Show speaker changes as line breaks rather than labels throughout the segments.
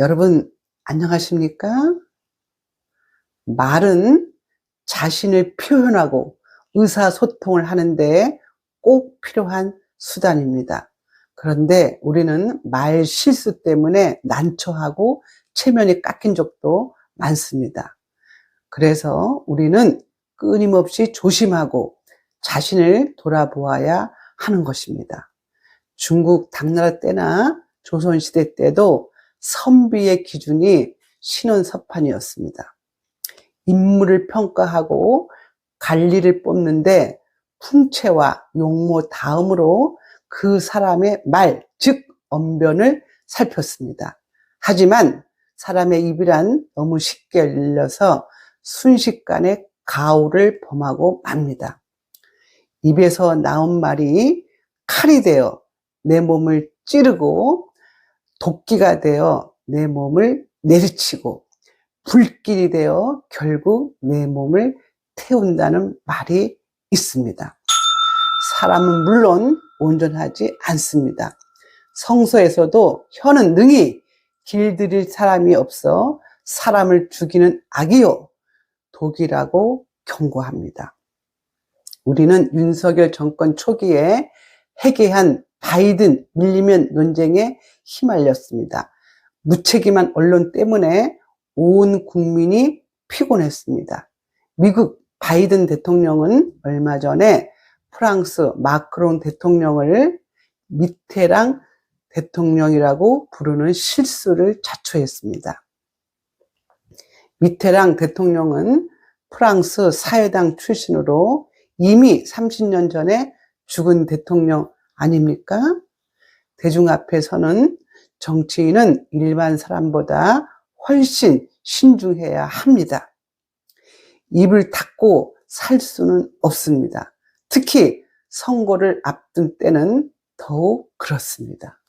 여러분, 안녕하십니까? 말은 자신을 표현하고 의사소통을 하는데 꼭 필요한 수단입니다. 그런데 우리는 말 실수 때문에 난처하고 체면이 깎인 적도 많습니다. 그래서 우리는 끊임없이 조심하고 자신을 돌아보아야 하는 것입니다. 중국 당나라 때나 조선시대 때도 선비의 기준이 신원서판이었습니다. 인물을 평가하고 관리를 뽑는데 풍채와 용모 다음으로 그 사람의 말, 즉 언변을 살폈습니다. 하지만 사람의 입이란 너무 쉽게 열려서 순식간에 가오를 범하고 맙니다. 입에서 나온 말이 칼이 되어 내 몸을 찌르고 도끼가 되어 내 몸을 내리치고 불길이 되어 결국 내 몸을 태운다는 말이 있습니다. 사람은 물론 온전하지 않습니다. 성서에서도 혀는 능히 길들일 사람이 없어 사람을 죽이는 악이요 독이라고 경고합니다. 우리는 윤석열 정권 초기에 해계한 바이든 밀리면 논쟁에 휘말렸습니다. 무책임한 언론 때문에 온 국민이 피곤했습니다. 미국 바이든 대통령은 얼마 전에 프랑스 마크롱 대통령을 미테랑 대통령이라고 부르는 실수를 자초했습니다. 미테랑 대통령은 프랑스 사회당 출신으로 이미 30년 전에 죽은 대통령 아닙니까? 대중 앞에서는 정치인은 일반 사람보다 훨씬 신중해야 합니다. 입을 닫고 살 수는 없습니다. 특히 선거를 앞둔 때는 더욱 그렇습니다.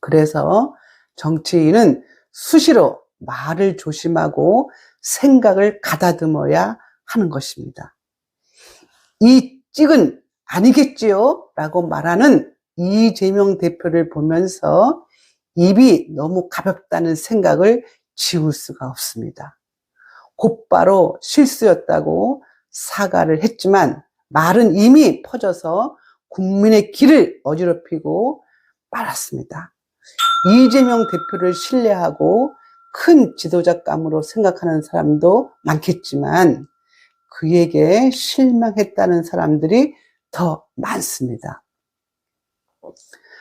그래서 정치인은 수시로 말을 조심하고 생각을 가다듬어야 하는 것입니다. 이 찍은 아니겠지요? 라고 말하는 이재명 대표를 보면서 입이 너무 가볍다는 생각을 지울 수가 없습니다. 곧바로 실수였다고 사과를 했지만 말은 이미 퍼져서 국민의 길을 어지럽히고 말았습니다. 이재명 대표를 신뢰하고 큰 지도자감으로 생각하는 사람도 많겠지만 그에게 실망했다는 사람들이 더 많습니다.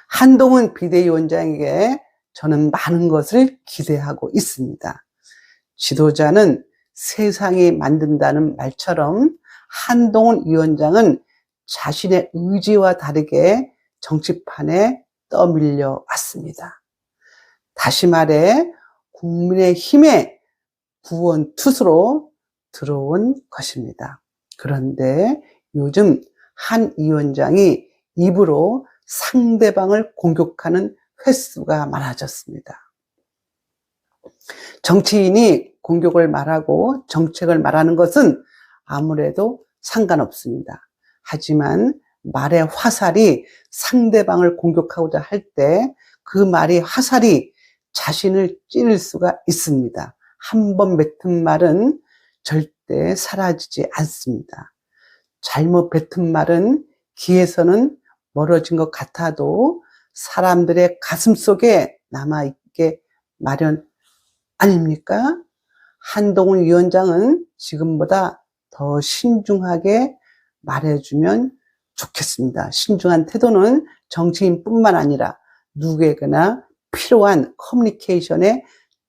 한동훈 비대위원장에게 저는 많은 것을 기대하고 있습니다. 지도자는 세상이 만든다는 말처럼 한동훈 위원장은 자신의 의지와 다르게 정치판에 떠밀려 왔습니다. 다시 말해 국민의 힘의 구원 투수로 들어온 것입니다. 그런데 요즘 한 위원장이 입으로 상대방을 공격하는 횟수가 많아졌습니다. 정치인이 공격을 말하고 정책을 말하는 것은 아무래도 상관없습니다. 하지만 말의 화살이 상대방을 공격하고자 할 때 그 말이 화살이 자신을 찌를 수가 있습니다. 한번 뱉은 말은 절대 사라지지 않습니다. 잘못 뱉은 말은 귀에서는 멀어진 것 같아도 사람들의 가슴 속에 남아있게 마련 아닙니까? 한동훈 위원장은 지금보다 더 신중하게 말해주면 좋겠습니다. 신중한 태도는 정치인뿐만 아니라 누구에게나 필요한 커뮤니케이션의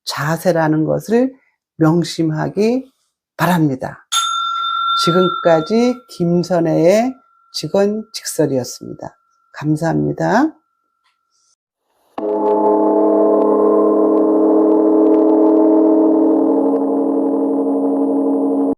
자세라는 것을 명심하기 바랍니다. 지금까지 김선혜의 직원 직설이었습니다. 감사합니다.